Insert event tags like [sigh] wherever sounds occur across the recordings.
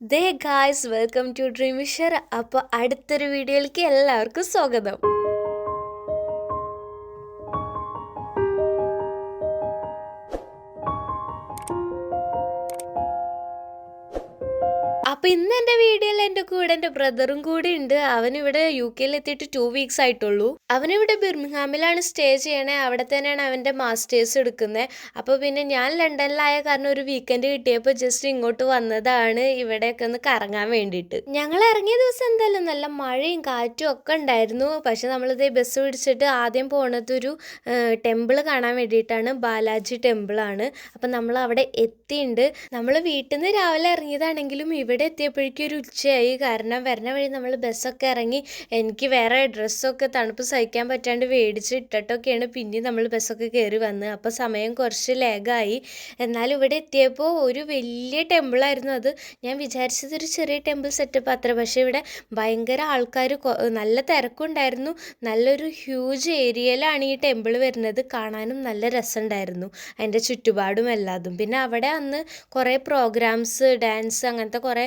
Hey guys welcome to Dreamisher അപ്പോൾ അടുത്തൊരു വീഡിയോയിലേക്ക് എല്ലാവർക്കും സ്വാഗതം. അപ്പോൾ ഇന്ന് എന്റെ വീഡിയോയിൽ എന്റെ കൂടെ എന്റെ ബ്രദറും കൂടി ഉണ്ട്. അവനിവിടെ യു കെയിൽ എത്തിയിട്ട് ടു വീക്സ് ആയിട്ടുള്ളൂ. അവനിവിടെ ബിർമിഹാമിലാണ് സ്റ്റേ ചെയ്യണേ. അവിടെ തന്നെയാണ് അവന്റെ മാസ്റ്റേഴ്സ് എടുക്കുന്നത് അപ്പോൾ പിന്നെ ഞാൻ ലണ്ടനിലായ കാരണം ഒരു വീക്കെൻഡ് കിട്ടിയപ്പോൾ ജസ്റ്റ് ഇങ്ങോട്ട് വന്നതാണ്. ഇവിടെയൊക്കെ ഒന്ന് കറങ്ങാൻ വേണ്ടിയിട്ട്. ഞങ്ങൾ ഇറങ്ങിയ ദിവസം എന്തായാലും നല്ല മഴയും കാറ്റും ഒക്കെ ഉണ്ടായിരുന്നു. പക്ഷെ നമ്മളിത് ബസ് പിടിച്ചിട്ട് ആദ്യം പോണത് ഒരു ടെമ്പിൾ കാണാൻ വേണ്ടിയിട്ടാണ്. ബാലാജി ടെമ്പിളാണ് അപ്പം നമ്മൾ അവിടെ എത്തിയിട്ടുണ്ട് നമ്മൾ വീട്ടിൽ നിന്ന് രാവിലെ ഇറങ്ങിയതാണെങ്കിലും ഇവിടെ എത്തിയപ്പോഴേക്കും ഒരു ഉച്ചയായി. കാരണം വരണ വഴി നമ്മൾ ബസ്സൊക്കെ ഇറങ്ങി എനിക്ക് വേറെ ഡ്രസ്സൊക്കെ തണുപ്പ് സഹിക്കാൻ പറ്റാണ്ട് മേടിച്ച് ഇട്ടിട്ടൊക്കെയാണ് പിന്നെ നമ്മൾ ബസ്സൊക്കെ കയറി വന്നത്. അപ്പോൾ സമയം കുറച്ച് ലേഗായി. എന്നാലും ഇവിടെ എത്തിയപ്പോൾ ഒരു വലിയ ടെമ്പിളായിരുന്നു അത്. ഞാൻ വിചാരിച്ചത് ഒരു ചെറിയ ടെമ്പിൾ സെറ്റപ്പ് അത്ര. പക്ഷേ ഇവിടെ ഭയങ്കര ആൾക്കാർ നല്ല തിരക്കുണ്ടായിരുന്നു. നല്ലൊരു ഹ്യൂജ് ഏരിയയിലാണ് ഈ ടെമ്പിൾ വരുന്നത്. കാണാനും നല്ല രസമുണ്ടായിരുന്നു. അതിന്റെ ചുറ്റുപാടും എല്ലാതും. പിന്നെ അവിടെ അന്ന് കുറേ പ്രോഗ്രാംസ് ഡാൻസ് അങ്ങനത്തെ കുറേ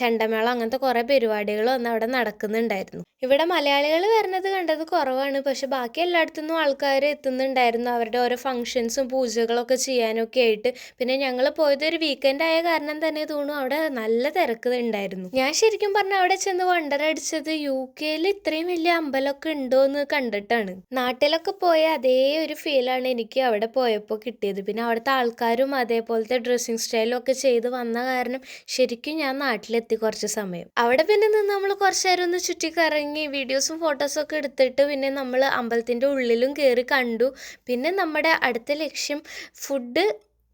ചെണ്ടമേളം അങ്ങനത്തെ കുറേ പരിപാടികളൊന്നും അവിടെ നടക്കുന്നുണ്ടായിരുന്നു. ഇവിടെ മലയാളികൾ വരുന്നത് കണ്ടത് കുറവാണ്. പക്ഷെ ബാക്കി എല്ലായിടത്തുനിന്നും ആൾക്കാർ എത്തുന്നുണ്ടായിരുന്നു. അവരുടെ ഓരോ ഫങ്ഷൻസും പൂജകളൊക്കെ ചെയ്യാനൊക്കെ ആയിട്ട്. പിന്നെ ഞങ്ങൾ പോയത് ഒരു വീക്കെൻഡ് ആയ കാരണം തന്നെ തോന്നുന്നു അവിടെ നല്ല തിരക്ക് ഉണ്ടായിരുന്നു. ഞാൻ ശരിക്കും പറഞ്ഞ അവിടെ ചെന്ന് വണ്ടർ അടിച്ചത് യു കെയിൽ ഇത്രയും വലിയ അമ്പലമൊക്കെ ഉണ്ടോ എന്ന് കണ്ടിട്ടാണ്. നാട്ടിലൊക്കെ പോയ അതേ ഒരു ഫീലാണ് എനിക്ക് അവിടെ പോയപ്പോൾ കിട്ടിയത്. പിന്നെ അവിടുത്തെ ആൾക്കാരും അതേപോലത്തെ ഡ്രസ്സിങ് സ്റ്റൈലും ഒക്കെ ചെയ്ത് വന്ന കാരണം ശരിക്കും ഞാൻ നാട്ടിലെത്തി കുറച്ച് സമയം. അവിടെ പിന്നെ നിന്ന് നമ്മൾ കുറച്ച് നേരം ഒന്ന് ചുറ്റിക്കറങ്ങി വീഡിയോസും ഫോട്ടോസും ഒക്കെ എടുത്തിട്ട് പിന്നെ നമ്മൾ അമ്പലത്തിന്റെ ഉള്ളിലും കയറി കണ്ടു. പിന്നെ നമ്മുടെ അടുത്ത ലക്ഷ്യം ഫുഡ്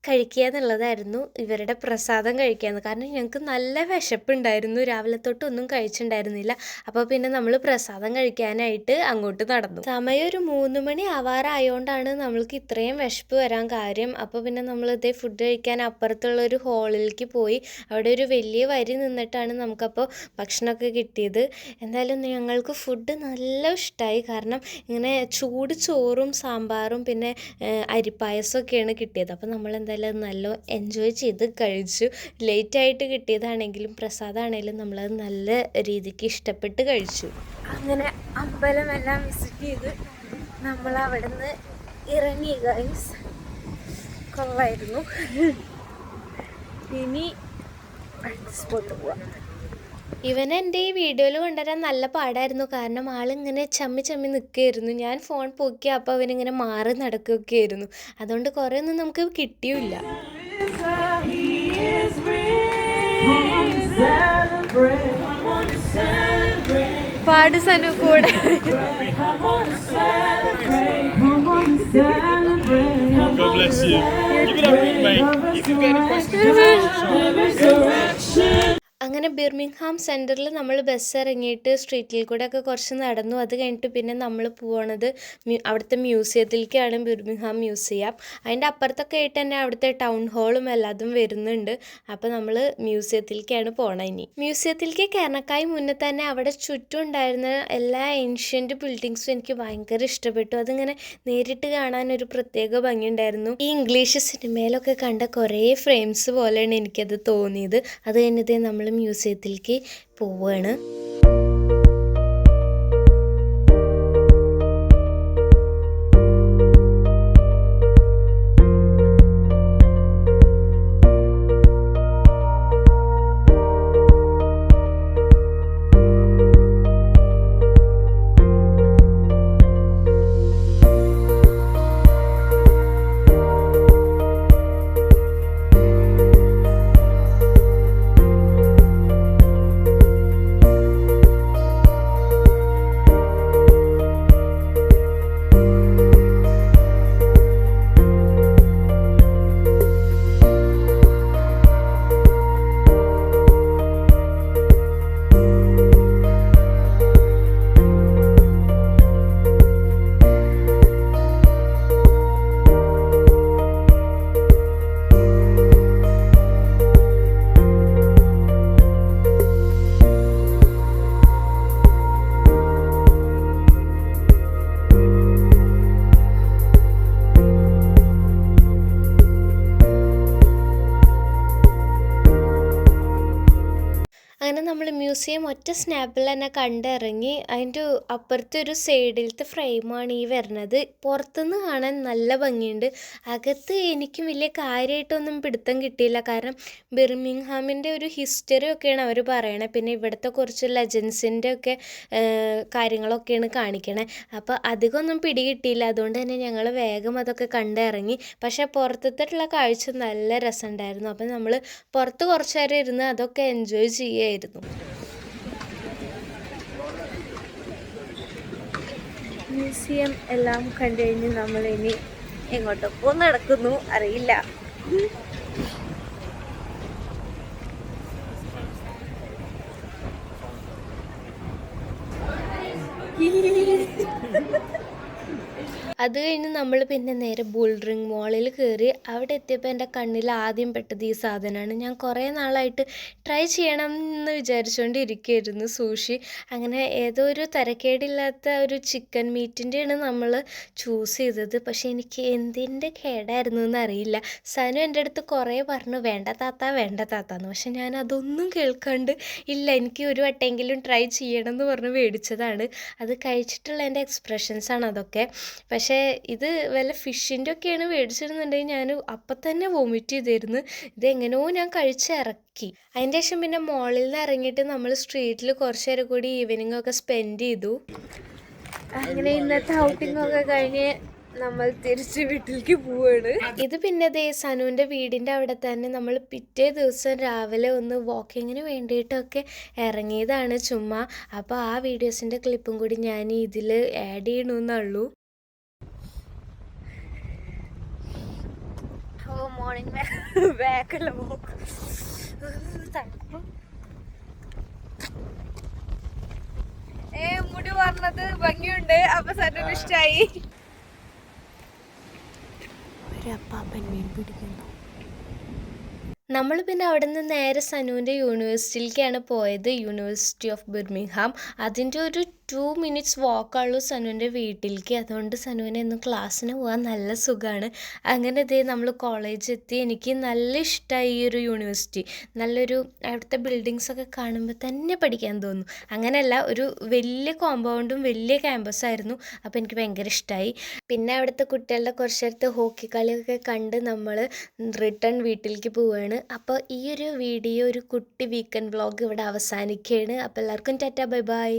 കഴിക്കുക എന്നുള്ളതായിരുന്നു ഇവരുടെ പ്രസാദം കഴിക്കുക കാരണം ഞങ്ങൾക്ക് നല്ല വിശപ്പുണ്ടായിരുന്നു. രാവിലെ തൊട്ട് ഒന്നും കഴിച്ചിട്ടുണ്ടായിരുന്നില്ല. അപ്പോൾ പിന്നെ നമ്മൾ പ്രസാദം കഴിക്കാനായിട്ട് അങ്ങോട്ട് നടന്നു. സമയം ഒരു മൂന്ന് മണി ആവാറായോണ്ടാണ് നമ്മൾക്ക് ഇത്രയും വിശപ്പ് വരാൻ കാര്യം. അപ്പോൾ പിന്നെ നമ്മൾ ഇതേ ഫുഡ് കഴിക്കാൻ അപ്പുറത്തുള്ള ഒരു ഹാളിലേക്ക് പോയി. അവിടെ ഒരു വലിയ വരി നിന്നിട്ടാണ് നമുക്കപ്പോൾ ഭക്ഷണമൊക്കെ കിട്ടിയത്. എന്തായാലും ഞങ്ങൾക്ക് ഫുഡ് നല്ല ഇഷ്ടമായി കാരണം ഇങ്ങനെ ചൂട് ചോറും സാമ്പാറും പിന്നെ അരിപ്പായസമൊക്കെയാണ് കിട്ടിയത്. അപ്പോൾ നമ്മൾ എന്തായാലും നല്ല എൻജോയ് ചെയ്ത് കഴിച്ചു. ലേറ്റ് ആയിട്ട് കിട്ടിയതാണെങ്കിലും പ്രസാദമാണെങ്കിലും നമ്മളത് നല്ല രീതിക്ക് ഇഷ്ടപ്പെട്ട് കഴിച്ചു. അങ്ങനെ അമ്പലമെല്ലാം വിസിറ്റ് ചെയ്ത് നമ്മൾ അവിടെ നിന്ന് ഇറങ്ങി ഗൈസ് കൊള്ളായിരുന്നു. [laughs] ഇനി അടുത്ത സ്പോട്ട് പോവാം. ഇവൻ എന്റെ ഈ വീഡിയോയിൽ കൊണ്ടുവരാൻ നല്ല പാടായിരുന്നു. കാരണം ആളിങ്ങനെ ചമ്മി ചമ്മി നിൽക്കുകയായിരുന്നു. ഞാൻ ഫോൺ പൊക്കി അപ്പോൾ അവനിങ്ങനെ മാറി നടക്കുകയൊക്കെ ആയിരുന്നു അതുകൊണ്ട് കുറേ ഒന്നും നമുക്ക് കിട്ടിയില്ല. പാട് സനു കൂടെ. അങ്ങനെ ബിർമിംഗ്ഹാം സെന്ററിൽ നമ്മൾ ബസ് ഇറങ്ങിയിട്ട് സ്ട്രീറ്റിൽ കൂടെ ഒക്കെ കുറച്ച് നടന്നു. അത് കഴിഞ്ഞിട്ട് പിന്നെ നമ്മൾ പോകണത് അവിടുത്തെ മ്യൂസിയത്തിലേക്കാണ് ബിർമിംഗ്ഹാം മ്യൂസിയം. അതിന്റെ അപ്പുറത്തൊക്കെ ആയിട്ട് തന്നെ അവിടുത്തെ ടൗൺ ഹാളും എല്ലാതും വരുന്നുണ്ട്. അപ്പോൾ നമ്മൾ മ്യൂസിയത്തിലേക്കാണ് പോകണം ഇനി. മ്യൂസിയത്തിലേക്ക് കയറണക്കായി മുന്നേ തന്നെ അവിടെ ചുറ്റും ഉണ്ടായിരുന്ന എല്ലാ ഏൻഷ്യന്റ് ബിൽഡിങ്സും എനിക്ക് ഭയങ്കര ഇഷ്ടപ്പെട്ടു. അതിങ്ങനെ നേരിട്ട് കാണാൻ ഒരു പ്രത്യേക ഭംഗിയുണ്ടായിരുന്നു. ഈ ഇംഗ്ലീഷ് സിനിമയിലൊക്കെ കണ്ട കുറേ ഫ്രെയിംസ് പോലെയാണ് എനിക്കത് തോന്നിയത്. അത് കഴിഞ്ഞത് നമ്മൾ മ്യൂസിയത്തിലേക്ക് പോവുകയാണ് അങ്ങനെ നമ്മൾ മ്യൂസിയം ഒറ്റ സ്നാപ്പിൽ തന്നെ കണ്ടിറങ്ങി അതിന്റെ അപ്പുറത്തെ ഒരു സൈഡിലത്തെ ഫ്രെയിമാണ് ഈ വരുന്നത്. പുറത്തുനിന്ന് കാണാൻ നല്ല ഭംഗിയുണ്ട്. അകത്ത് എനിക്ക് വലിയ കാര്യമായിട്ടൊന്നും പിടുത്തം കിട്ടിയില്ല. കാരണം ബിർമിംഗ്ഹാമിന്റെ ഒരു ഹിസ്റ്ററി ഒക്കെയാണ് അവർ പറയണത് പിന്നെ ഇവിടുത്തെ കുറച്ച് ലെജൻസിന്റെ ഒക്കെ കാര്യങ്ങളൊക്കെയാണ് കാണിക്കണേ. അപ്പോൾ അധികമൊന്നും പിടികിട്ടിയില്ല. അതുകൊണ്ട് തന്നെ ഞങ്ങൾ വേഗം അതൊക്കെ കണ്ടിറങ്ങി. പക്ഷേ പുറത്തുള്ള കാഴ്ച നല്ല രസമുണ്ടായിരുന്നു. അപ്പോൾ നമ്മൾ പുറത്ത് കുറച്ച് നേരം ഇരുന്ന് അതൊക്കെ എൻജോയ് ചെയ്യായിരുന്നു മ്യൂസിയം എല്ലാം കണ്ടു കഴിഞ്ഞ് നമ്മൾ എങ്ങോട്ടൊക്കെ നടക്കുന്നു അറിയില്ല. അത് കഴിഞ്ഞ് നമ്മൾ പിന്നെ നേരെ ബോൾഡറിങ് മോളിൽ കയറി അവിടെ എത്തിയപ്പോൾ എന്റെ കണ്ണിൽ ആദ്യം പെട്ടത് ഈ സാധനമാണ്. ഞാൻ കുറേ നാളായിട്ട് ട്രൈ ചെയ്യണം എന്ന് വിചാരിച്ചുകൊണ്ടിരിക്കുകയായിരുന്നു സൂഷി. അങ്ങനെ ഏതോ ഒരു തരക്കേടില്ലാത്ത ഒരു ചിക്കൻ മീറ്റിന്റെയാണ് നമ്മൾ ചൂസ് ചെയ്തത്. പക്ഷേ എനിക്ക് എന്തിന്റെ കേടായിരുന്നു എന്ന് അറിയില്ല. സനു എന്റെ അടുത്ത് കുറേ പറഞ്ഞു വേണ്ട താത്ത വേണ്ട താത്ത എന്ന്. പക്ഷെ ഞാൻ അതൊന്നും കേൾക്കാണ്ട് ഇല്ല എനിക്ക് ഒരു വട്ടെങ്കിലും ട്രൈ ചെയ്യണം എന്ന് പറഞ്ഞ് മേടിച്ചതാണ്. അത് കഴിച്ചിട്ടുള്ള എന്റെ എക്സ്പ്രഷൻസ് ആണ് അതൊക്കെ. പക്ഷേ ഇത് വല്ല ഫിഷിന്റെ ഒക്കെയാണ് മേടിച്ചിരുന്നുണ്ടെങ്കിൽ ഞാൻ അപ്പം തന്നെ വോമിറ്റ് ചെയ്തിരുന്നു. ഇതെങ്ങനെയോ ഞാൻ കഴിച്ചിറക്കി അതിന്റെ ശേഷം പിന്നെ മോളിൽ നിന്ന് ഇറങ്ങിയിട്ട് നമ്മൾ സ്ട്രീറ്റിൽ കുറച്ച് നേരം കൂടി ഈവനിങ് ഒക്കെ സ്പെൻഡ് ചെയ്തു. അങ്ങനെ ഇന്നത്തെ ഔട്ടിംഗ് ഒക്കെ കഴിഞ്ഞ് നമ്മൾ തിരിച്ച് വീട്ടിലേക്ക് പോവാണ്. ഇത് പിന്നെ ദേ സനുവിന്റെ വീടിന്റെ അവിടെ തന്നെ നമ്മൾ പിറ്റേ ദിവസം രാവിലെ ഒന്ന് വാക്കിങ്ങിന് വേണ്ടിയിട്ടൊക്കെ ഇറങ്ങിയതാണ് ചുമ്മാ. അപ്പോൾ ആ വീഡിയോസിന്റെ ക്ലിപ്പും കൂടി ഞാൻ ഇതിൽ ആഡ് ചെയ്യണമെന്നുള്ളൂ മോർണിംഗ് में പോക്ക് തണുപ്പ് ഏ മുടി പറഞ്ഞത് ഭംഗിയുണ്ട്. അപ്പൊ സന്നിന് ഇഷ്ടായി. നമ്മൾ പിന്നെ അവിടെ നിന്ന് നേരെ സനുവിന്റെ യൂണിവേഴ്സിറ്റിയിലേക്കാണ് പോയത്. University of Birmingham. അതിന്റെ ഒരു ടു മിനിറ്റ്സ് വാക്കുള്ളൂ സനുവിന്റെ വീട്ടിലേക്ക്. അതുകൊണ്ട് സനുവിനെ ഇന്ന് ക്ലാസ്സിന് പോകാൻ നല്ല സുഖമാണ് അങ്ങനെ ഇതേ നമ്മൾ കോളേജ് എത്തി. എനിക്ക് നല്ല ഇഷ്ടമായി ഈ ഒരു യൂണിവേഴ്സിറ്റി നല്ലൊരു അവിടുത്തെ ബിൽഡിങ്സൊക്കെ കാണുമ്പോൾ തന്നെ പഠിക്കാൻ തോന്നും. അങ്ങനെയല്ല ഒരു വലിയ കോമ്പൗണ്ടും വലിയ ക്യാമ്പസായിരുന്നു അപ്പോൾ എനിക്ക് ഭയങ്കര ഇഷ്ടമായി പിന്നെ അവിടുത്തെ കുട്ടികളുടെ കുറച്ച് ഹോക്കി കളിയൊക്കെ കണ്ട് നമ്മൾ റിട്ടേൺ വീട്ടിലേക്ക് പോവുകയാണ് അപ്പോൾ ഈ ഒരു വീഡിയോ ഒരു കുട്ടി വീക്കെൻഡ് വ്ളോഗ് ഇവിടെ അവസാനിക്കുകയാണ്. അപ്പോൾ എല്ലാവർക്കും ടാറ്റ ബൈ ബൈ.